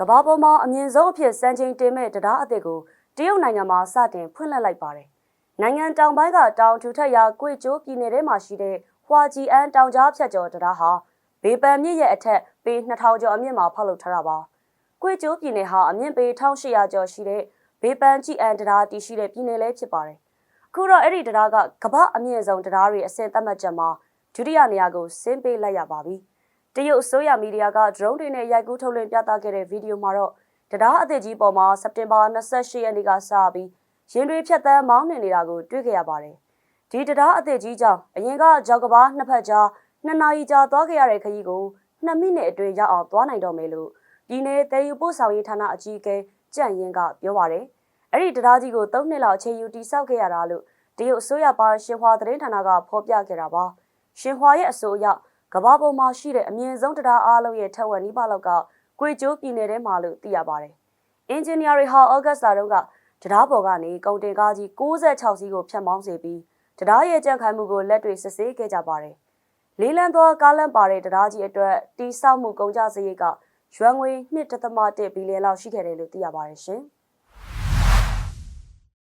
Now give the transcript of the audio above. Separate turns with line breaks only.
ကမ္ဘာပေါ်မှာအမြင့်ဆုံးအဖြစ်စံချိန်တင်မဲ့တရားအသစ်ကိုတရုတ်နိုင်ငံမှာစတင်ဖွင့်လှစ်လိုက်ပါတယ်။နိုင်ငံတောင်ပိုင်းကတောင်ထူထက်ရာကွေကျိုးပြည်နယ်ထဲမှာရှိတဲ့ဟွာဂျီအန်တောင်ကြားဖြတ်ကျော်တရားဟာဘေပန်မြစ်ရဲ့အထက်ပေ2000ကျော်အမြင့်မှာဖောက်လုပ်ထားတာပါ။ကွေကျိုးပြည်နယ်ဟာအမြင့်ပေ1800ကျော်ရှိတဲ့ဘေပန်ကြည်အန်တရားတည်ရှိတဲ့ပြည်နယ်လည်းဖြစ်ပါတယ်။အခုတော့အဲ့ဒီတရားကကမ္ဘာအမြင့်ဆုံးတရားတွေအဆင့်သတ်မှတ်ချက်မှာဒုတိယနေရာကိုဆင်းပေးလိုက်ရပါပြီ။ တရုတ်အစိုးရမီဒီယာက drone တွေနဲ့ရိုက်ကူးထုတ်လွှင့်ပြသခဲ့တဲ့ဗီဒီယိုမှာတော့တရားအသစ်ကြီးပေါ်မှာစက်တင်ဘာ28ရက်နေ့ကစပြီးရင်တွေဖြတ်သန်းမောင်းနှင်နေတာကိုတွေ့ခဲ့ရပါတယ်။ဒီတရားအသစ်ကြီးကြောင့်အရင်ကကြောက်ကဘာနှစ်ဖက်ကြားနှစ်နာရီကြာသွားခဲ့ရတဲ့ခရီးကို2မိနစ်အတွင်းရောက်အောင်သွားနိုင်တော့မယ်လို့ပြည်내တည်ယူပို့ဆောင်ရေးဌာနအကြီးအကဲကြန့်ရင်ကပြောပါတယ်။အဲ့ဒီတရားကြီးကို3နှစ်လောက်အချိန်ယူတိစောက်ခဲ့ရတာလို့တရုတ်အစိုးရပါရှင်ဟွာသတင်းဌာနကဖော်ပြခဲ့တာပါ။ရှင်ဟွာရဲ့အဆိုအရ ကမ္ဘာပေါ်မှာရှိတဲ့အမြင့်ဆုံးတရားအားလုံးရဲ့ထက်ဝက်နီးပါးလောက်ကကွေကျိုးပြည်နယ်ထဲမှာလို့သိရပါတယ်။အင်ဂျင်နီယာတွေဟာဩဂတ်စ်လတုန်းကတရားပေါ်ကနေကုန်တင်ကားကြီး66စီးကိုဖျက်မောင်းစေပြီးတရားရဲ့ကြံ့ခိုင်မှုကိုလက်တွေ့စစ်ဆေးခဲ့ကြပါတယ်။လေးလံသောကားလန့်ပါတဲ့တရားကြီးအတွက်တိစောက်မှုကုန်ကျစရိတ်ကရွမ်ငွေ1.1ဘီလီယံလောက်ရှိခဲ့တယ်လို့သိရပါတယ်ရှင်။